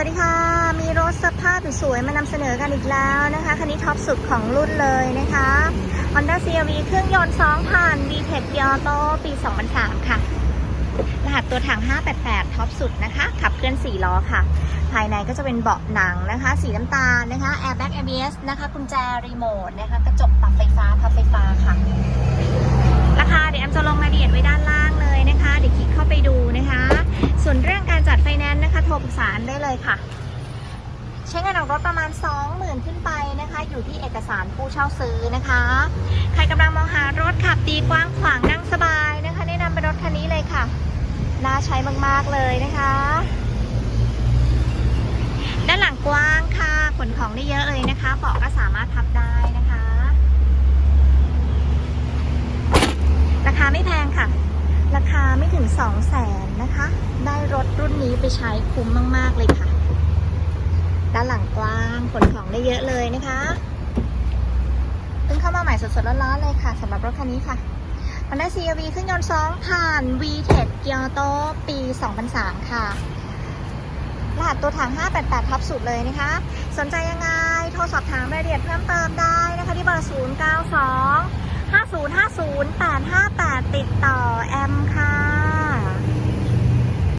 วัสดีค่ะ มีรถสภาพสวยๆมานำเสนอกันอีกแล้วนะคะ คันนี้ท็อปสุดของรุ่นเลยนะคะ Honda CRV เครื่องยนต์2ผ่าน VTEC y a t o ปี 2003 ค่ะ รหัสตัวถัง 588 ท็อปสุดนะคะ ขับเคลื่อน 4 ล้อค่ะ ภายในก็จะเป็นเบาะหนังนะคะ สีน้ำตาลนะคะ Airbag ABS นะคะกุญแจรีโมทนะคะ กระจกปรับไฟฟ้าพับไฟฟ้าค่ะ มสารได้เลยค่ะ ใช้เงินออกรถประมาณ 20,000 ขึ้นไปนะคะ อยู่ที่เอกสารผู้เช่าซื้อนะคะ ใครกำลังมองหารถขับดีกว้างขวางนั่งสบายนะคะ แนะนำเป็นรถคันนี้เลยค่ะ น่าใช้มากๆเลยนะคะ ด้านหลังกว้างค่ะ ขนของได้เยอะเลยนะคะเบาะก็สามารถพับได้นะคะ ราคาไม่แพงค่ะ ราคาไม่ ถึง2 0 0แสนนะคะ ได้รถรุ่นนี้ไปใช้คุ้มมาก ๆ เลยค่ะ ด้านหลังกว้างขนของได้เยอะเลยนะคะเพิ่งเข้ามาใหม่สดๆร้อนๆเลยค่ะสำหรับรถคันนี้ค่ะ Honda CRV เครื่องยนต์2ผ่าน VTEC g i o t o ปี 2003 ค่ะ รหัสตัวถัง 588 ทับสุดเลยนะคะ สนใจยังไง โทรสอบถามรายละเอียดเพิ่มเติมได้นะคะ ที่เบอร์ 092 5050 858 ติดต่อแอมค่ะ